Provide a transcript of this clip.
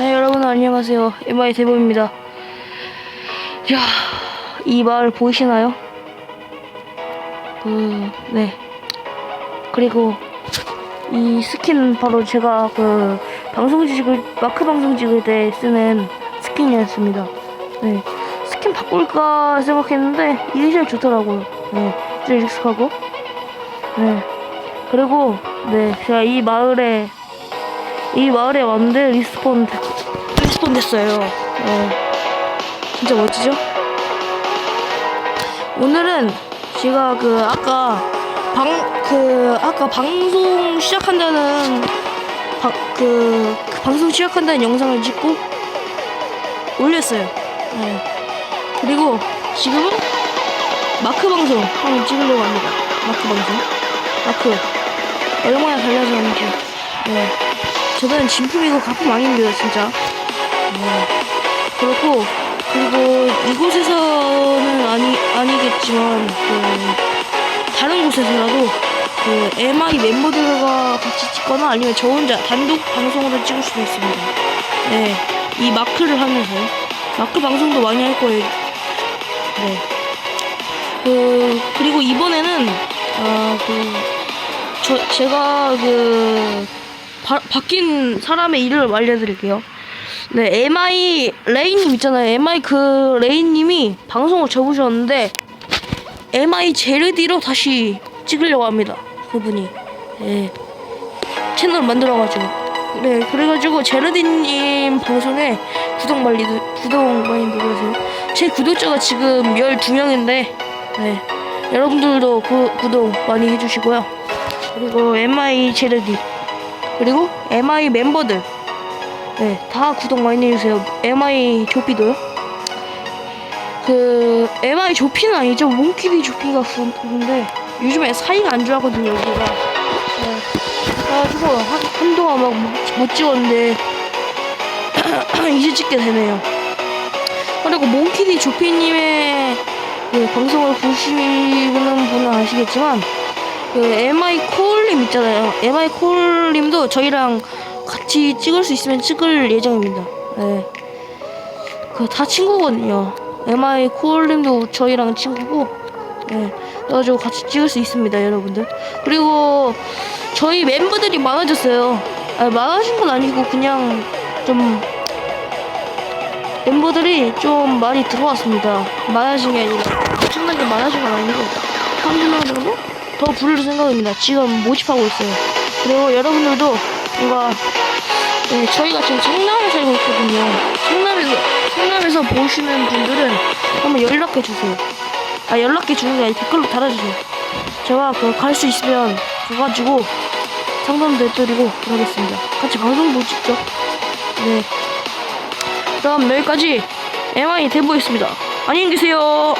네, 여러분 안녕하세요. MI 대범입니다. 야, 이 마을 보이시나요? 그, 네. 그리고 이 스킨 바로 제가 그 방송 찍을 마크 방송 찍을 때 쓰는 스킨이었습니다. 네. 스킨 바꿀까 생각했는데 이게 제일 좋더라고요. 네. 제일 익숙하고. 네. 그리고 네, 제가 이 마을에 이 마을에 왔는데 리스폰 됐, 리스폰 됐어요. 네. 진짜 멋지죠? 오늘은 제가 그 아까 방 그 아까 방송 시작한다는 바, 그, 그 방송 시작한다는 영상을 찍고 올렸어요. 네. 그리고 지금은 마크 방송 한번 찍으려고 합니다. 마크 방송. 마크. 얼마나 달라졌는지. 네. 저는 진품 이고 가품 아닙니다, 진짜. 네. 그렇고, 그리고 이곳에서는 아니, 아니겠지만, 그, 다른 곳에서라도, 그, MI 멤버들과 같이 찍거나 아니면 저 혼자 단독 방송으로 찍을 수도 있습니다. 네. 이 마크를 하면서요. 마크 방송도 많이 할 거예요. 네. 그, 그리고 이번에는, 아, 그, 저, 제가 그, 바, 바뀐 사람의 이름을 알려드릴게요. 네, MI 레인님 있잖아요. MI 그 레인님이 방송을 접으셨는데 MI 제르디로 다시 찍으려고 합니다. 그분이 예, 채널 만들어가지고 네 그래가지고 제르디님 방송에 구독 많이 누- 구독 많이 누르세요. 제 구독자가 지금 12명인데 네 여러분들도 구, 구독 많이 해주시고요. 그리고 MI 제르디 그리고 MI 멤버들 네, 다 구독 많이 해주세요. MI 조피도요. 그 MI 조피는 아니죠. 몽키디 조피가 구- 근데 요즘에 사이가 안 좋아하거든요. 여기가. 네. 그래가지고 한, 한동안 막 못 찍었는데 이제 찍게 되네요. 그리고 몽키디 조피님의 그 방송을 보시는 분은 아시겠지만 그 MI 콜님 있잖아요. MI 콜님도 저희랑 같이 찍을 수 있으면 찍을 예정입니다. 네. 그 다 친구거든요. MI 콜님도 저희랑 친구고, 네. 그래가지고 같이 찍을 수 있습니다, 여러분들. 그리고 저희 멤버들이 많아졌어요. 아, 많아진 건 아니고 그냥 좀 멤버들이 좀 많이 들어왔습니다. 많아진 게 아니라 엄청나게 많아진 건 아니고 한두 명 정도 더 부를 생각입니다. 지금 모집하고 있어요. 그리고 여러분들도 뭔가 네, 저희가 지금 성남에 살고 있거든요. 성남에서 성남에서 보시는 분들은 한번 연락해 주세요. 아 연락해 주는 게 아니라 댓글로 달아주세요. 제가 그갈수 있으면 가가지고 상담도 해드리고 그러겠습니다. 같이 방송도 찍죠. 네. 그럼 여기까지 MI 대보였습니다. 안녕히 계세요.